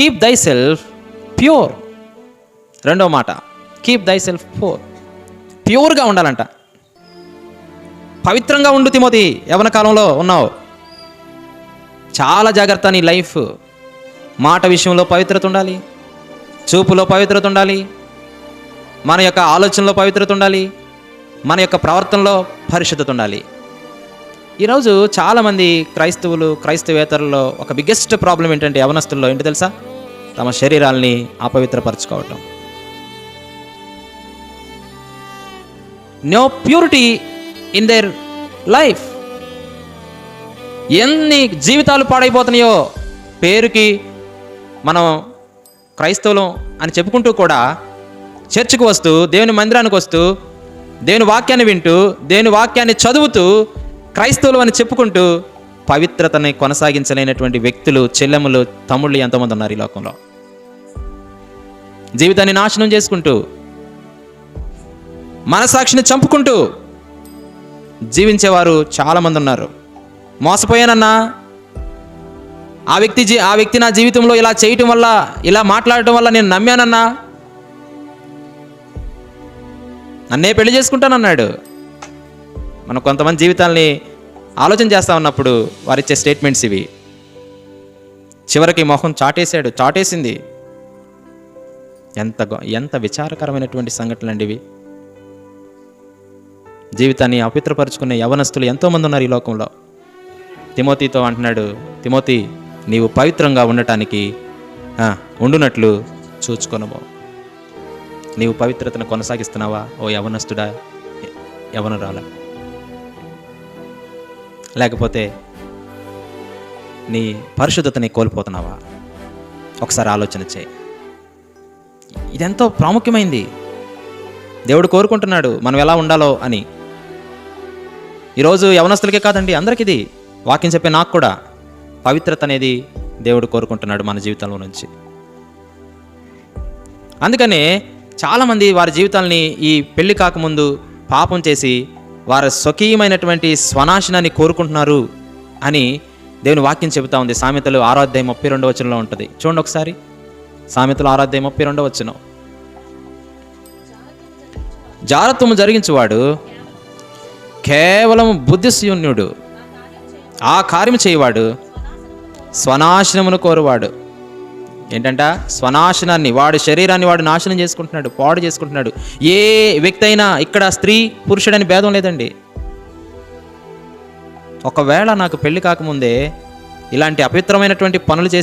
Keep దై self pure రెండో మాట. కీప్ దై సెల్ఫ్ ప్యూర్ ప్యూర్గా ఉండాలంట. పవిత్రంగా ఉండు తిమోతి. యవన కాలంలో ఉన్నావు. చాలా జాగ్రత్త నీ లైఫ్. మాట విషయంలో పవిత్రత ఉండాలి. చూపులో పవిత్రత ఉండాలి. మన యొక్క ఆలోచనలో పవిత్రత ఉండాలి. మన యొక్క ప్రవర్తనలో పరిశుద్ధత ఉండాలి. ఈరోజు చాలామంది క్రైస్తవులు క్రైస్తవేతరుల్లో ఒక బిగ్గెస్ట్ ప్రాబ్లం ఏంటంటే యవనస్తుల్లో. ఏంటి తెలుసా? తమ శరీరాల్ని అపవిత్రపరచుకోవటం. No purity in their life ఎన్ని జీవితాలు పాడైపోతున్నాయో పేరుకి మనం క్రైస్తవులం అని చెప్పుకుంటూ కూడా చర్చికి వస్తూ దేవుని మందిరానికి వస్తూ దేవుని వాక్యాన్ని వింటూ దేవుని వాక్యాన్ని చదువుతూ క్రైస్తవులు అని చెప్పుకుంటూ పవిత్రతని కొనసాగించలేనటువంటి వ్యక్తులు చెల్లెములు తమ్ముళ్ళు ఎంతమంది ఉన్నారు ఈ లోకంలో. జీవితాన్ని నాశనం చేసుకుంటూ మనసాక్షిని చంపుకుంటూ జీవించేవారు చాలామంది ఉన్నారు. మోసపోయానన్నా ఆ వ్యక్తి జీ ఆ వ్యక్తి నా జీవితంలో ఇలా చేయటం వల్ల ఇలా మాట్లాడటం వల్ల నేను నమ్మానన్నా నన్నే పెళ్ళి చేసుకుంటానన్నాడు. మనం కొంతమంది జీవితాల్ని ఆలోచన చేస్తా ఉన్నప్పుడు వారిచ్చే స్టేట్మెంట్స్ ఇవి. చివరికి మొహం చాటేశాడు చాటేసింది. ఎంత ఎంత విచారకరమైనటువంటి సంఘటనలు అండి ఇవి జీవితాన్ని అపిత్రపరుచుకునే యవనస్తులు ఎంతోమంది ఉన్నారు ఈ లోకంలో. తిమోతితో అంటున్నాడు తిమోతి నీవు పవిత్రంగా ఉండటానికి ఉండునట్లు చూచుకొనబో నీవు పవిత్రతను కొనసాగిస్తున్నావా ఓ యవనస్తుడా య- యవనురాలా? లేకపోతే నీ పరిశుద్ధతని కోల్పోతున్నావా? ఒకసారి ఆలోచన చేయి. ఇదెంతో ప్రాముఖ్యమైంది. దేవుడు కోరుకుంటున్నాడు మనం ఎలా ఉండాలో అని. ఈరోజు యవనస్తులకే కాదండి అందరికి ఇది వాక్యం చెప్పే నాకు కూడా పవిత్రత అనేది దేవుడు కోరుకుంటున్నాడు మన జీవితంలో నుంచి. అందుకనే చాలామంది వారి జీవితాల్ని ఈ పెళ్ళి కాకముందు పాపం చేసి వారి స్వకీయమైనటువంటి స్వనాశనాన్ని కోరుకుంటున్నారు అని దేవుని వాక్యం చెబుతా ఉంది. సామెతలు ఆరాధ్యాయం ముప్పై రెండో వచనంలో ఉంటుంది. చూడండి ఒకసారి. సామెతలు ఆరాధ్యాయం ముప్పై రెండో వచనం. జారత్వము జరిగించువాడు కేవలం బుద్ధిశూన్యుడు. ఆ కార్యం చేయవాడు స్వనాశనమును కోరువాడు. ఏంటంట? స్వనాశనాన్ని వాడి శరీరాన్ని వాడు నాశనం చేసుకుంటున్నాడు పాడు చేసుకుంటున్నాడు. ఏ వ్యక్తి అయినా ఇక్కడ స్త్రీ పురుషుడని భేదం లేదండి. ఒకవేళ నాకు పెళ్ళి కాకముందే ఇలాంటి అపవిత్రమైనటువంటి పనులు చేసి